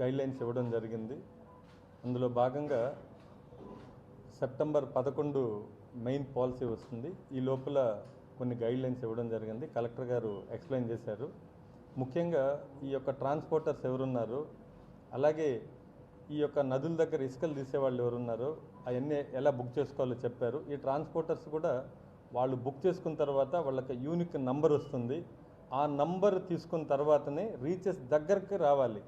Guidelines ఇవ్వడం జరిగింది. అందులో భాగంగా సెప్టెంబర్ పదకొండు మెయిన్ పాలసీ వస్తుంది. ఈ లోపల కొన్ని గైడ్లైన్స్ ఇవ్వడం జరిగింది. కలెక్టర్ గారు ఎక్స్ప్లెయిన్ చేశారు. ముఖ్యంగా ఈ యొక్క ట్రాన్స్పోర్టర్స్ ఎవరున్నారు? అలాగే ఈ యొక్క నదుల దగ్గర ఇసుకలు తీసేవాళ్ళు ఎవరున్నారు అవన్నీ ఎలా బుక్ చేసుకోవాలో చెప్పారు. ఈ ట్రాన్స్పోర్టర్స్ కూడా వాళ్ళు బుక్ చేసుకున్న తర్వాత వాళ్ళకి యూనిక్ నంబర్ వస్తుంది. ఆ నంబర్ తీసుకున్న తర్వాతనే రీచెస్ దగ్గరికి రావాలి.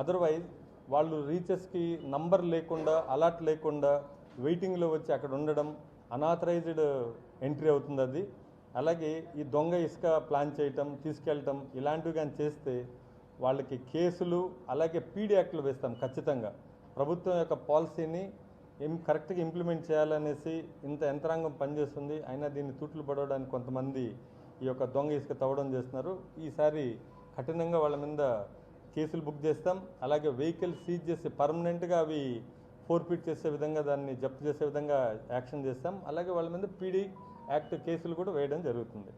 అదర్వైజ్ వాళ్ళు రీచెస్కి నంబర్ లేకుండా అలాట్ లేకుండా వెయిటింగ్లో వచ్చి అక్కడ ఉండడం అనాథరైజ్డ్ ఎంట్రీ అవుతుంది అది. అలాగే ఈ దొంగ ఇసుక ప్లాన్ చేయటం తీసుకెళ్ళటం ఇలాంటివి కానీ చేస్తే వాళ్ళకి కేసులు అలాగే పీడీ యాక్ట్లు వేస్తాం ఖచ్చితంగా. ప్రభుత్వం యొక్క పాలసీని ఏం కరెక్ట్గా ఇంప్లిమెంట్ చేయాలనేసి ఇంత యంత్రాంగం పనిచేస్తుంది. అయినా దీన్ని తూట్లు పడవడానికి కొంతమంది ఈ యొక్క దొంగ ఇసుక తవ్వడం చేస్తున్నారు. ఈసారి కఠినంగా వాళ్ళ మీద కేసులు బుక్ చేస్తాం. అలాగే వెహికల్ సీజ్ చేసి పర్మనెంట్గా అవి ఫోర్ఫిట్ చేసే విధంగా దాన్ని జప్తు చేసే విధంగా యాక్షన్ చేస్తాం. అలాగే వాళ్ళ మీద పీడీ యాక్ట్ కేసులు కూడా వేయడం జరుగుతుంది.